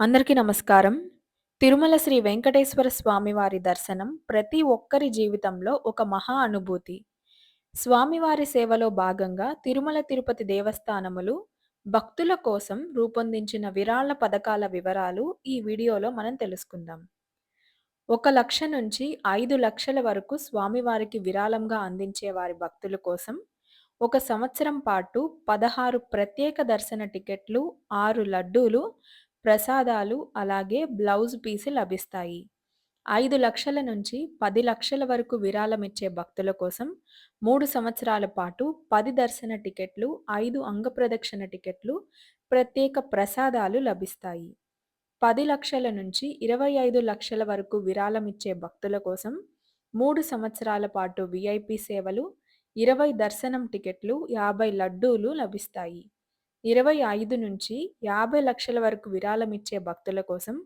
అందరికీ నమస్కారం. తిరుమల శ్రీ వెంకటేశ్వర స్వామివారి దర్శనం ప్రతి ఒక్కరి జీవితంలో ఒక మహా అనుభూతి. స్వామివారి సేవలో భాగంగా తిరుమల తిరుపతి దేవస్థానములు భక్తుల కోసం రూపొందించిన విరాళ పథకాల వివరాలు ఈ వీడియోలో మనం తెలుసుకుందాం. ఒక లక్ష నుంచి ఐదు లక్షల వరకు స్వామివారికి విరాళంగా అందించే వారి భక్తుల కోసం ఒక సంవత్సరం పాటు పదహారు ప్రత్యేక దర్శన టికెట్లు, ఆరు లడ్డూలు, ప్రసాదాలు అలాగే బ్లౌజ్ పీసు లభిస్తాయి. ఐదు లక్షల నుంచి పది లక్షల వరకు విరాళమిచ్చే భక్తుల కోసం మూడు సంవత్సరాల పాటు పది దర్శన టికెట్లు, ఐదు అంగప్రదక్షిణ టికెట్లు, ప్రత్యేక ప్రసాదాలు లభిస్తాయి. పది లక్షల నుంచి ఇరవై ఐదు లక్షల వరకు విరాళమిచ్చే భక్తుల కోసం మూడు సంవత్సరాల పాటు విఐపి సేవలు, ఇరవై దర్శనం టికెట్లు, యాభై లడ్డూలు లభిస్తాయి. ఇరవై ఐదు నుంచి యాభై లక్షల వరకు విరాళమిచ్చే భక్తుల కోసం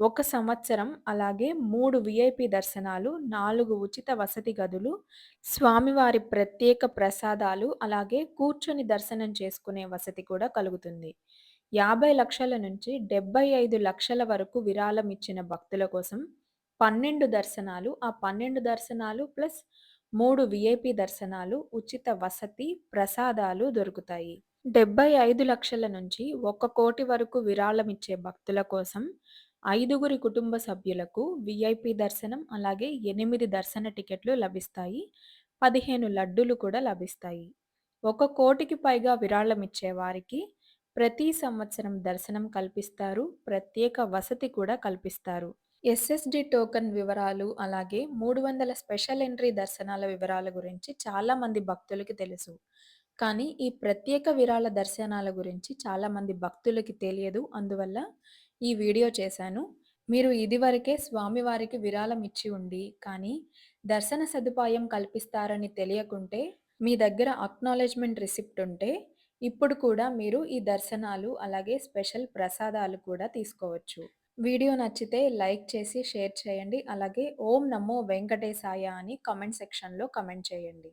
ఒక సంవత్సరం అలాగే మూడు విఐపి దర్శనాలు, నాలుగు ఉచిత వసతి గదులు, స్వామివారి ప్రత్యేక ప్రసాదాలు అలాగే కూర్చొని దర్శనం చేసుకునే వసతి కూడా కలుగుతుంది. యాభై లక్షల నుంచి డెబ్బై ఐదు లక్షల వరకు విరాళం ఇచ్చిన భక్తుల కోసం పన్నెండు దర్శనాలు, ఆ పన్నెండు దర్శనాలు ప్లస్ మూడు విఐపి దర్శనాలు, ఉచిత వసతి, ప్రసాదాలు దొరుకుతాయి. డెబ్బై ఐదు లక్షల నుంచి ఒక కోటి వరకు విరాళమిచ్చే భక్తుల కోసం ఐదుగురి కుటుంబ సభ్యులకు విఐపి దర్శనం అలాగే ఎనిమిది దర్శన టికెట్లు లభిస్తాయి. పదిహేను లడ్డూలు కూడా లభిస్తాయి. ఒక కోటికి పైగా విరాళమిచ్చే వారికి ప్రతి సంవత్సరం దర్శనం కల్పిస్తారు. ప్రత్యేక వసతి కూడా కల్పిస్తారు. ఎస్ఎస్డి టోకెన్ వివరాలు అలాగే మూడు వందల స్పెషల్ ఎంట్రీ దర్శనాల వివరాల గురించి చాలామంది భక్తులకి తెలుసు. కానీ ఈ ప్రత్యేక విరాళ దర్శనాల గురించి చాలామంది భక్తులకి తెలియదు. అందువల్ల ఈ వీడియో చేశాను. మీరు ఇదివరకే స్వామివారికి విరాళం ఇచ్చి ఉండి, కానీ దర్శన సదుపాయం కల్పిస్తారని తెలియకుంటే, మీ దగ్గర అక్నాలెడ్జ్‌మెంట్ రిసిప్ట్ ఉంటే, ఇప్పుడు కూడా మీరు ఈ దర్శనాలు అలాగే స్పెషల్ ప్రసాదాలు కూడా తీసుకోవచ్చు. వీడియో నచ్చితే లైక్ చేసి షేర్ చేయండి. అలాగే ఓం నమో వెంకటేశాయ అని కమెంట్ సెక్షన్‌లో కమెంట్ చేయండి.